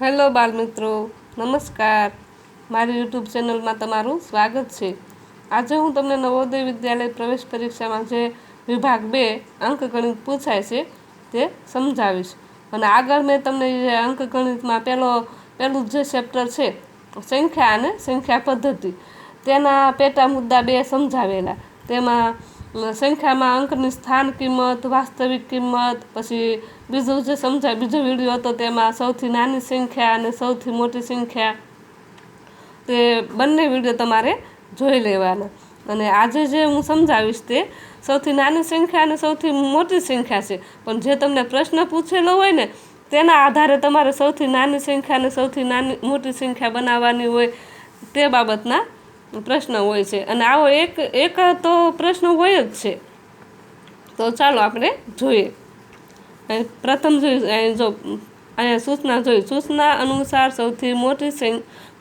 Hello બાળમિત્રો નમસ્કાર. મારી યુટ્યુબ ચેનલમાં તમારું સ્વાગત છે. આજે હું તમને નવોદય વિદ્યાલય પ્રવેશ પરીક્ષામાં જે વિભાગ બે અંકગણિત પૂછાય છે તે સમજાવીશ. અને આગળ મેં તમને જે અંકગણિતમાં પહેલો પહેલું જે ચેપ્ટર છે, સંખ્યા અને સંખ્યા પદ્ધતિ, તેના પેટા મુદ્દા બે સમજાવેલા. તેમાં સંખ્યામાં અંકની સ્થાન કિંમત, વાસ્તવિક કિંમત, પછી બીજું જે સમજાય, બીજો વીડિયો હતો તેમાં સૌથી નાની સંખ્યા અને સૌથી મોટી સંખ્યા. તે બંને વીડિયો તમારે જોઈ લેવાના. અને આજે જે હું સમજાવીશ તે સૌથી નાની સંખ્યા અને સૌથી મોટી સંખ્યા છે. પણ જે તમને પ્રશ્ન પૂછેલો હોય ને, તેના આધારે તમારે સૌથી નાની સંખ્યા અને સૌથી નાની મોટી સંખ્યા બનાવવાની હોય તે બાબતના પ્રશ્ન હોય છે. અને આવો એક એક તો પ્રશ્ન હોય જ છે. તો ચાલો આપણે જોઈએ. પ્રથમ જોઈ જો અહીંયા સૂચના જોઈ. સૂચના અનુસાર સૌથી મોટી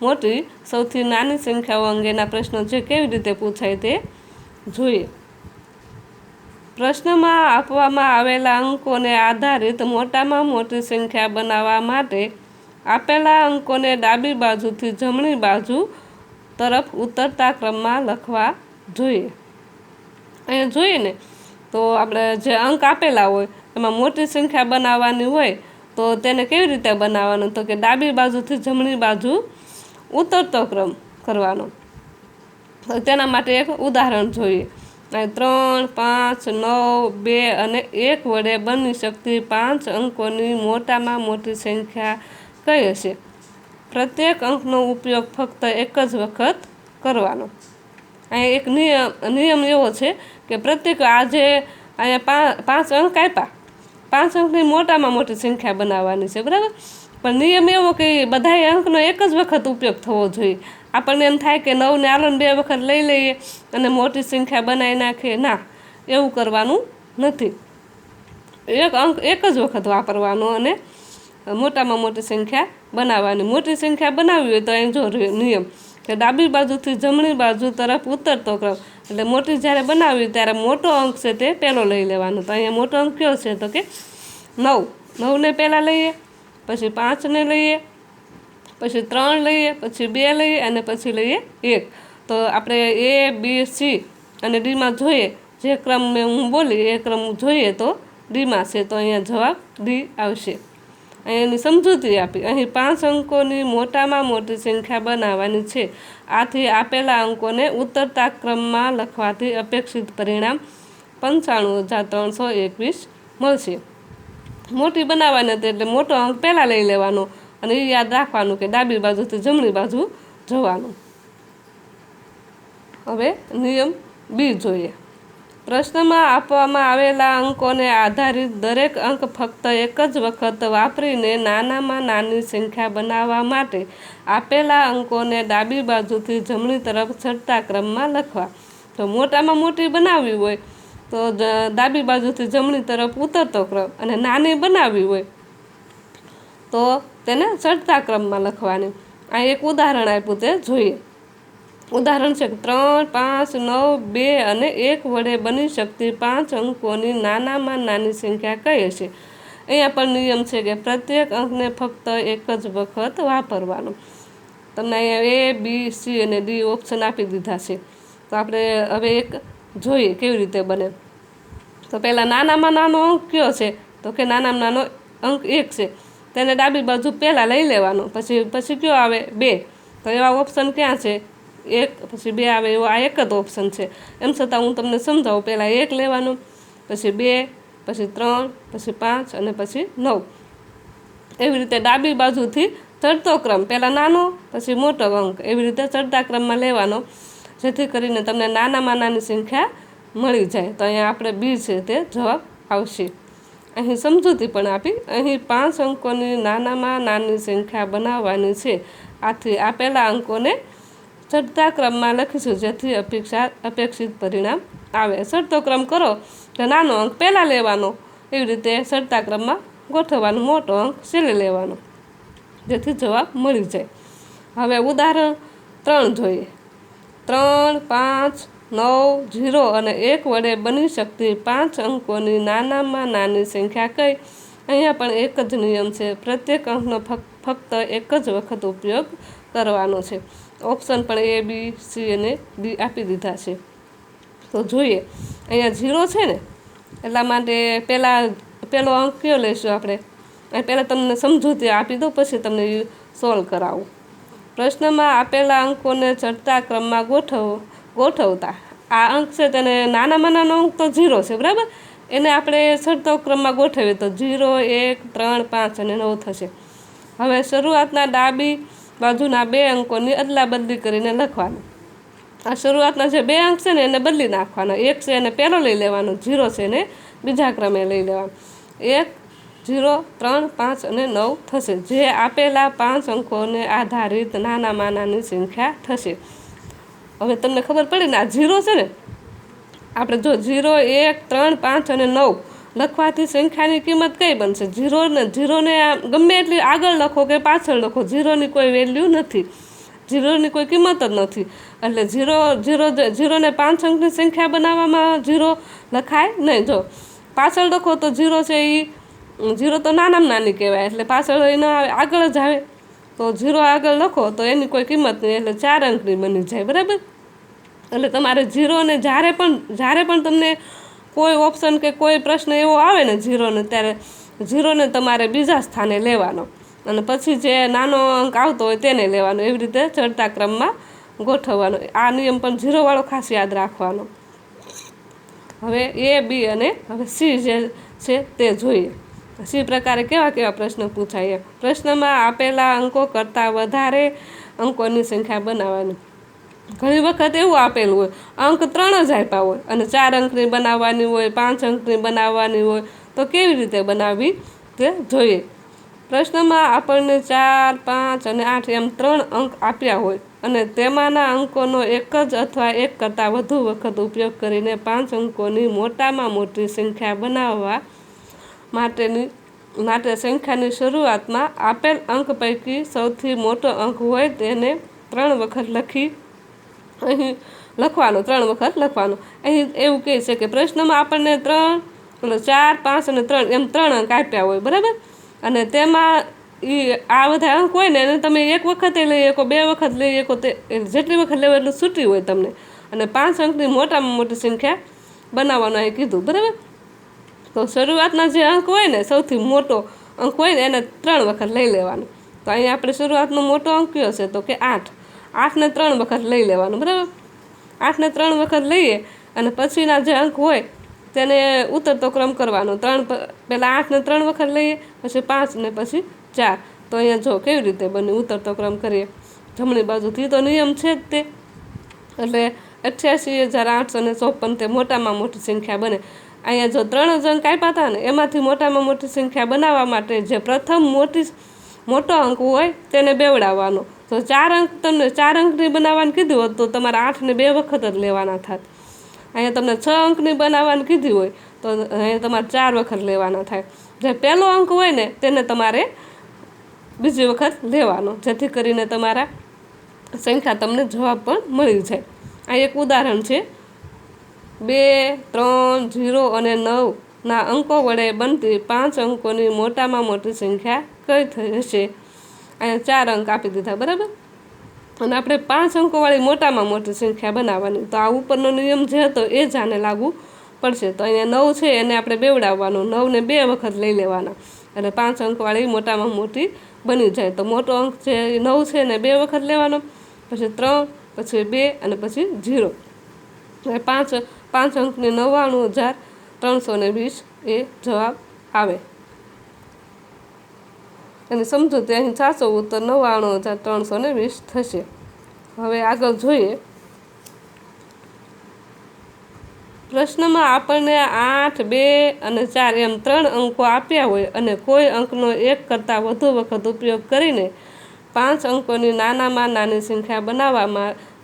મોટી, સૌથી નાની સંખ્યાઓ અંગેના પ્રશ્નો જે કેવી રીતે પૂછાય તે જોઈએ. પ્રશ્નમાં આપવામાં આવેલા અંકોને આધારિત મોટામાં મોટી સંખ્યા બનાવવા માટે આપેલા અંકોને ડાબી બાજુથી જમણી બાજુ તરફ ઉતરતા ક્રમમાં લખવા જોઈએ. અહીંયા જોઈએ ને, તો આપણે જે અંક આપેલા હોય, એમાં મોટી સંખ્યા બનાવવાની હોય, તો તેને કેવી રીતે બનાવવાનું? તો કે ડાબી બાજુથી જમણી બાજુ ઉતરતો ક્રમ કરવાનો. તેના માટે એક ઉદાહરણ જોઈએ. અહીં ત્રણ, પાંચ, નવ, બે અને એક વડે બની શકતી પાંચ અંકોની મોટામાં મોટી સંખ્યા કઈ હશે? પ્રત્યેક અંકનો ઉપયોગ ફક્ત એક જ વખત કરવાનો. અહીંયા એક નિયમ નિયમ એવો છે કે પ્રત્યેક આજે અહીંયા પાંચ અંક આપ્યા. પાંચ અંકની મોટામાં મોટી સંખ્યા બનાવવાની છે, બરાબર? પણ નિયમ એવો કે બધાય અંકનો એક જ વખત ઉપયોગ થવો જોઈએ. આપણને એમ થાય કે નવને આલો ને બે વખત લઈ લઈએ અને મોટી સંખ્યા બનાવી નાખીએ. ના, એવું કરવાનું નથી. એક અંક એક જ વખત વાપરવાનો અને મોટામાં મોટી સંખ્યા બનાવવાની. મોટી સંખ્યા બનાવવી હોય તો અહીં જો નિયમ. કે ડાબી બાજુથી જમણી બાજુ તરફ ઉતરતો ક્રમ. એટલે મોટી જ્યારે બનાવવી ત્યારે મોટો અંક છે તે પહેલો લઈ લેવાનો. તો અહીંયા મોટો અંક કયો છે તો કે નવ. નવને પહેલાં લઈએ, પછી પાંચને લઈએ, પછી ત્રણ લઈએ, પછી બે લઈએ અને પછી લઈએ એક. તો આપણે એ, બી, સી અને ડીમાં જોઈએ. જે ક્રમ મેં હું બોલી એ ક્રમ જોઈએ તો ડીમાં છે. તો અહીંયા જવાબ ડી આવશે. એની સમજૂતી આપી. અહીં પાંચ અંકોની મોટામાં મોટી સંખ્યા બનાવવાની છે. આથી આપેલા અંકોને ઉતરતા ક્રમમાં લખવાથી અપેક્ષિત પરિણામ પંચાણું હજાર ત્રણસો એકવીસ મળશે. મોટી બનાવવાની હતી એટલે મોટો અંક પહેલાં લઈ લેવાનો અને એ યાદ રાખવાનું કે ડાબી બાજુથી જમણી બાજુ જવાનું. હવે નિયમ બી જોઈએ. પ્રશ્નમાં આપવામાં આવેલા અંકોને આધારિત દરેક અંક ફક્ત એક જ વખત વાપરીને નાનામાં નાની સંખ્યા બનાવવા માટે આપેલા અંકોને ડાબી બાજુથી જમણી તરફ ચડતા ક્રમમાં લખવા. તો મોટામાં મોટી બનાવવી હોય તો ડાબી બાજુથી જમણી તરફ ઉતરતો ક્રમ અને નાની બનાવવી હોય તો તેને ચડતા ક્રમમાં લખવાની. આ એક ઉદાહરણ આપ્યું તે જોઈએ. ઉદાહરણ છે ત્રણ, પાંચ, નવ, બે અને એક વડે બની શકતી પાંચ અંકોની નાનામાં નાની સંખ્યા કઈ છે અહીંયા પણ નિયમ છે કે પ્રત્યેક અંકને ફક્ત એક જ વખત વાપરવાનો. તમને અહીંયા એ બી સી અને ડી ઓપ્શન આપી દીધા છે. તો આપણે હવે એક જોઈએ કેવી રીતે બને. તો પહેલાં નાનામાં નાનો અંક કયો છે? તો કે નાનામાં નાનો અંક એક છે. તેને ડાબી બાજુ પહેલાં લઈ લેવાનો. પછી પછી કયો આવે? બે. તો એવા ઓપ્શન ક્યાં છે? એક, પછી બે આવે એવો આ એક જ ઓપ્શન છે. એમ છતાં હું તમને સમજાવું, પહેલાં એક લેવાનું, પછી બે, પછી ત્રણ, પછી પાંચ અને પછી નવ. એવી રીતે ડાબી બાજુથી ચડતો ક્રમ, પહેલાં નાનો, પછી મોટો અંક, એવી રીતે ચડતા ક્રમમાં લેવાનો, જેથી કરીને તમને નાનામાં નાની સંખ્યા મળી જાય. તો અહીંયા આપણે બી છે તે જવાબ આવશે. અહીં સમજૂતી પણ આપી, અહીં પાંચ અંકોની નાનામાં નાની સંખ્યા બનાવવાની છે. આથી આપેલા અંકોને ચડતા ક્રમમાં લખીશું, જેથી અપેક્ષા, અપેક્ષિત પરિણામ આવે. ચડતો ક્રમ કરો, તો નાનો અંક પહેલાં લેવાનો. એવી રીતે ચડતા ક્રમમાં ગોઠવવાનો, મોટો અંક છેલ્લે લેવાનો, જેથી જવાબ મળી જાય. હવે ઉદાહરણ ત્રણ જોઈએ. ત્રણ, પાંચ, નવ જીરો અને એક વડે બની શકતી પાંચ અંકોની નાનામાં નાની સંખ્યા કઈ? અહીંયા પણ એક જ નિયમ છે. પ્રત્યેક અંકનો ફક્ત એક જ વખત ઉપયોગ કરવાનો છે. ઓપ્શન પણ એ બી સી અને ડી આપી દીધા છે. તો જોઈએ, અહીંયા ઝીરો છે ને, એટલા માટે પહેલાં, પહેલો અંક કયો લઈશું આપણે? પહેલાં તમને સમજૂતી આપી દો, પછી તમને સોલ્વ કરાવું. પ્રશ્નમાં આપેલા અંકોને ચડતા ક્રમમાં ગોઠવ, ગોઠવતા. આ અંક છે તેને નાનામાં નાનો અંક તો ઝીરો છે, બરાબર? એને આપણે ચડતો ક્રમમાં ગોઠવીએ તો ઝીરો, એક, ત્રણ, પાંચ અને નવ થશે. હવે શરૂઆતના ડાબી બાજુના બે અંકોની અદલા બદલી કરીને લખવાનું. આ શરૂઆતના જે બે અંક છે ને, એને બદલી નાખવાના. એક છે એને પહેલો લઈ લેવાનો ઝીરો છે એને બીજા ક્રમે લઈ લેવાનો. એક ઝીરો ત્રણ, પાંચ અને નવ થશે. જે આપેલા પાંચ અંકોને આધારિત નાના માનાની સંખ્યા થશે. હવે તમને ખબર પડી ને, આ ઝીરો છે ને, આપણે જો ઝીરો એક, ત્રણ, પાંચ અને નવ લખવાથી સંખ્યાની કિંમત કઈ બનશે? ઝીરો ને ઝીરોને ગમે એટલી આગળ લખો કે પાછળ લખો, ઝીરોની કોઈ વેલ્યુ નથી. ઝીરોની કોઈ કિંમત જ નથી. એટલે ઝીરો ઝીરો ઝીરોને પાંચ અંકની સંખ્યા બનાવવામાં ઝીરો લખાય નહીં. જો પાછળ લખો તો ઝીરો છે એ ઝીરો તો નાનામાં નાની કહેવાય. એટલે પાછળ એના આગળ જ આવે. તો ઝીરો આગળ લખો તો એની કોઈ કિંમત નહીં. એટલે ચાર અંકની બની જાય. બરાબર? એટલે તમારે ઝીરોને જ્યારે પણ જ્યારે પણ તમને કોઈ ઓપ્શન કે કોઈ પ્રશ્ન એવો આવે ને ઝીરોને, ત્યારે ઝીરોને તમારે બીજા સ્થાને લેવાનો. અને પછી જે નાનો અંક આવતો હોય તેને લેવાનો, એવી રીતે ચડતા ક્રમમાં ગોઠવવાનો. આ નિયમ પણ ઝીરોવાળો ખાસ યાદ રાખવાનો. હવે એ બી અને હવે સી જે છે તે જોઈએ. સી પ્રકારે કેવા કેવા પ્રશ્ન પૂછાય? પ્રશ્નમાં આપેલા અંકો કરતાં વધારે અંકોની સંખ્યા બનાવવાની. ઘણી વખત એવું આપેલું હોય, અંક ત્રણ જ આપ્યા હોય અને ચાર અંકની બનાવવાની હોય, પાંચ અંકની બનાવવાની હોય, તો કેવી રીતે બનાવવી તે જોઈએ. પ્રશ્નમાં આપણને ચાર, પાંચ અને આઠ એમ ત્રણ અંક આપ્યા હોય અને તેમાંના અંકોનો એક જ અથવા એક કરતાં વધુ વખત ઉપયોગ કરીને પાંચ અંકોની મોટામાં મોટી સંખ્યા બનાવવા માટેની, માટે સંખ્યાની શરૂઆતમાં આપેલ અંક પૈકી સૌથી મોટો અંક હોય તેને ત્રણ વખત લખી અહીં લખવાનું, ત્રણ વખત લખવાનું. અહીં એવું કહે છે કે પ્રશ્નમાં આપણને ત્રણ ચાર, પાંચ અને ત્રણ, એમ ત્રણ અંક આપ્યા હોય, બરાબર? અને તેમાં એ આ બધા અંક હોય ને, એને તમે એક વખતે લઈ શકો, બે વખત લઈ શકો, તે જેટલી વખત લેવો એટલું છૂટી હોય તમને. અને પાંચ અંકની મોટામાં મોટી સંખ્યા બનાવવાનું અહીં કીધું, બરાબર? તો શરૂઆતના જે અંક હોય ને, સૌથી મોટો અંક હોય ને, એને ત્રણ વખત લઈ લેવાનો. તો અહીંયા આપણે શરૂઆતનો મોટો અંક કયો છે? તો કે આઠ. આઠને ત્રણ વખત લઈ લેવાનું, બરાબર? આઠને ત્રણ વખત લઈએ અને પછીના જે અંક હોય તેને ઉતરતો ક્રમ કરવાનો. ત્રણ પહેલાં આઠને ત્રણ વખત લઈએ, પછી પાંચ ને પછી ચાર. તો અહીંયા જો કેવી રીતે બને, ઉતરતો ક્રમ કરીએ. જમણી બાજુથી તો નિયમ છે જ તે. એટલે અઠ્યાસી હજાર આઠસો ને ચોપન તે મોટામાં મોટી સંખ્યા બને. અહીંયા જો ત્રણ જ અંક આપ્યા હતા ને, એમાંથી મોટામાં મોટી સંખ્યા બનાવવા માટે જે પ્રથમ મોટી, મોટો અંક હોય તેને બેવડાવવાનો. તો ચાર અંક તમને ચાર અંકની બનાવવાની કીધું હોત તો તમારે આઠને બે વખત જ લેવાના થાત. અહીંયા તમને છ અંકની બનાવવાની કીધી હોય તો અહીંયા તમારે ચાર વખત લેવાના થાય. જે પહેલો અંક હોય ને તેને તમારે બીજી વખત લેવાનો, જેથી કરીને તમારા સંખ્યા તમને જવાબ પણ મળી જાય. આ એક ઉદાહરણ છે. બે, ત્રણ, ઝીરો અને નવના અંકો વડે બનતી પાંચ અંકોની મોટામાં મોટી સંખ્યા કઈ થઈ હશે? અહીંયા ચાર અંક આપી દીધા, બરાબર? અને આપણે પાંચ અંકોવાળી મોટામાં મોટી સંખ્યા બનાવવાની. તો આ ઉપરનો નિયમ જે હતો એ જ આને લાગુ પડશે. તો અહીંયા નવ છે, એને આપણે બેવડાવવાનું. નવને બે વખત લઈ લેવાના. એટલે પાંચ અંકવાળી મોટામાં મોટી બની જાય. તો મોટો અંક એ નવ છે ને બે વખત લેવાનો. પછી ત્રણ, પછી બે અને પછી ઝીરો. પાંચ પાંચ અંકની નવ્વાણું હજાર ત્રણસો ને વીસ એ જવાબ આવે. એની તે અહીં સાચો ઉત્તર નવ્વાણું હજાર ત્રણસો ને વીસ થશે. હવે આગળ જોઈએ. પ્રશ્નમાં આપણને આઠ, બે અને ચાર એમ ત્રણ અંકો આપ્યા હોય અને કોઈ અંકનો એક કરતાં વધુ વખત ઉપયોગ કરીને પાંચ અંકોની નાનામાં નાની સંખ્યા બનાવવા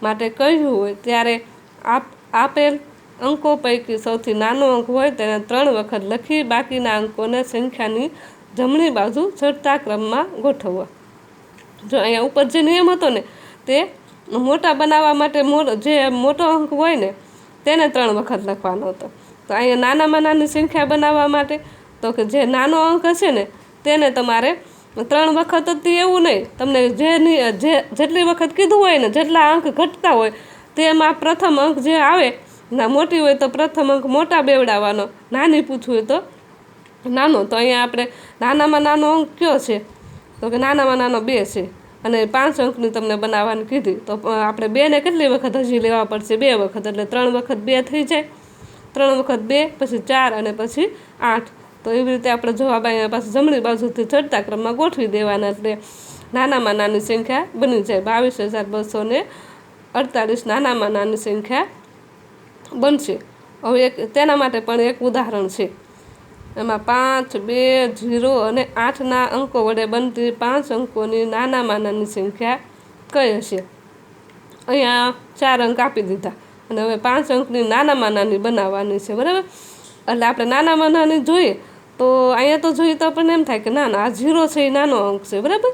માટે કહ્યું હોય ત્યારે આપ, આપેલ અંકો પૈકી સૌથી નાનો અંક હોય તેને ત્રણ વખત લખી બાકીના અંકોને સંખ્યાની જમણી બાજુ ચડતા ક્રમમાં ગોઠવવા. જો અહીંયા ઉપર જે નિયમ હતો ને, તે મોટા બનાવવા માટે જે મોટો અંક હોય ને, તેને ત્રણ વખત લખવાનો હતો. તો અહીંયા નાનામાં નાની સંખ્યા બનાવવા માટે, તો કે જે નાનો અંક હશે ને, તેને તમારે ત્રણ વખત જ એવું નહીં. તમને જે જે, જેટલી વખત કીધું હોય ને, જેટલા અંક ઘટતા હોય, તેમાં પ્રથમ અંક જે આવે, ના મોટી હોય તો પ્રથમ અંક મોટા બેવડાવવાનો. નાની પૂછવું હોય તો નાનો, તો અહીંયા આપણે નાનામાં નાનો અંક કયો છે? તો કે નાનામાં નાનો બે છે. અને પાંચ અંકની તમને બનાવવાની કીધી. તો આપણે બેને કેટલી વખત હજી લેવા પડશે? બે વખત, એટલે ત્રણ વખત બે થઈ જાય. ત્રણ વખત બે, પછી ચાર અને પછી આઠ. તો એવી રીતે આપણે જવાબ અહીંયા પાછું જમણી બાજુથી ચડતા ક્રમમાં ગોઠવી દેવાના. એટલે નાનામાં નાની સંખ્યા બની જાય. બાવીસ હજાર બસો ને અડતાલીસ નાનામાં નાની સંખ્યા બનશે. હવે એક, તેના માટે પણ એક ઉદાહરણ છે. એમાં પાંચ, બે, ઝીરો અને આઠના અંકો વડે બનતી પાંચ અંકોની નાનામાં નાની સંખ્યા કઈ હશે? અહીંયા ચાર અંક આપી દીધા. અને હવે પાંચ અંકની નાનામાં નાની બનાવવાની છે, બરાબર? એટલે આપણે નાનામાં નાની જોઈએ તો અહીંયા તો જોઈએ તો આપણને એમ થાય કે ના ના, આ ઝીરો છે, એ નાનો અંક છે, બરાબર?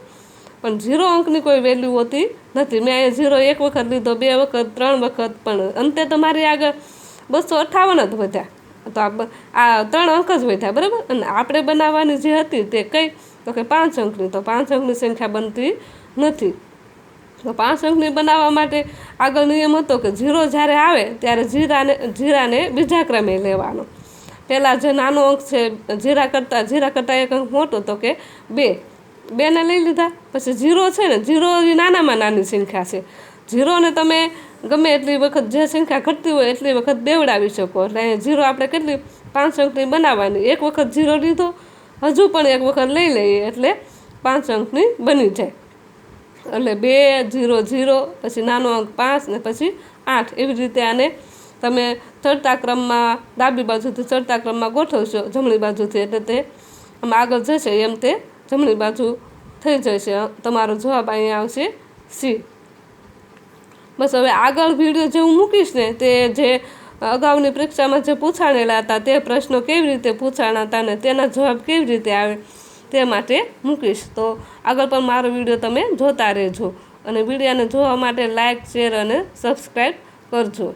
પણ ઝીરો અંકની કોઈ વેલ્યુ હોતી નથી. મેં અહીંયા ઝીરો એક વખત લીધો, બે વખત, ત્રણ વખત, પણ અંતે તો મારી આગળ બસો અઠ્ઠાવન જ વધ્યા. તો આ આ ત્રણ અંક જ વધ્યા બરાબર? અને આપણે બનાવવાની જે હતી તે કઈ? તો કે પાંચ અંકની. તો પાંચ અંકની સંખ્યા બનતી નથી. તો પાંચ અંકની બનાવવા માટે આગળ નિયમ હતો કે ઝીરો જ્યારે આવે ત્યારે જીરાને જીરાને બીજા ક્રમે લેવાનો. પહેલાં જે નાનો અંક છે, જીરા કરતાં જીરા કરતાં એક અંક મોટો, તો કે બે. બેને લઈ લીધા. પછી ઝીરો છે ને ઝીરો નાનામાં નાની સંખ્યા છે. ઝીરોને તમે ગમે એટલી વખત જે સંખ્યા ઘટતી હોય એટલી વખત દેવડાવી શકો. એટલે અહીંયા ઝીરો આપણે કેટલી? પાંચ અંકની બનાવવાની. એક વખત ઝીરો લીધો, હજુ પણ એક વખત લઈ લઈએ એટલે પાંચ અંકની બની જાય. એટલે બે ઝીરો ઝીરો પછી નાનો અંક પાંચ ને પછી આઠ. એવી રીતે આને તમે ચડતા ક્રમમાં ડાબી બાજુથી ચડતા ક્રમમાં ગોઠવશો, જમણી બાજુથી. એટલે તે આમ આગળ જશે, એમ તે જમણી બાજુ થઈ જશે. તમારો જવાબ અહીંયા આવશે સી. બસ હવે આગળ વીડિયો જે હું મૂકીશ ને તે જે અગાઉની પરીક્ષામાં જે પૂછાણેલા હતા તે પ્રશ્નો કેવી રીતે પૂછાણા હતા ને તેના જવાબ કેવી રીતે આવે તે માટે મૂકીશ. તો આગળ પણ મારો વીડિયો તમે જોતા રહેજો અને વિડીયાને જોવા માટે લાઇક શેર અને સબસ્ક્રાઈબ કરજો.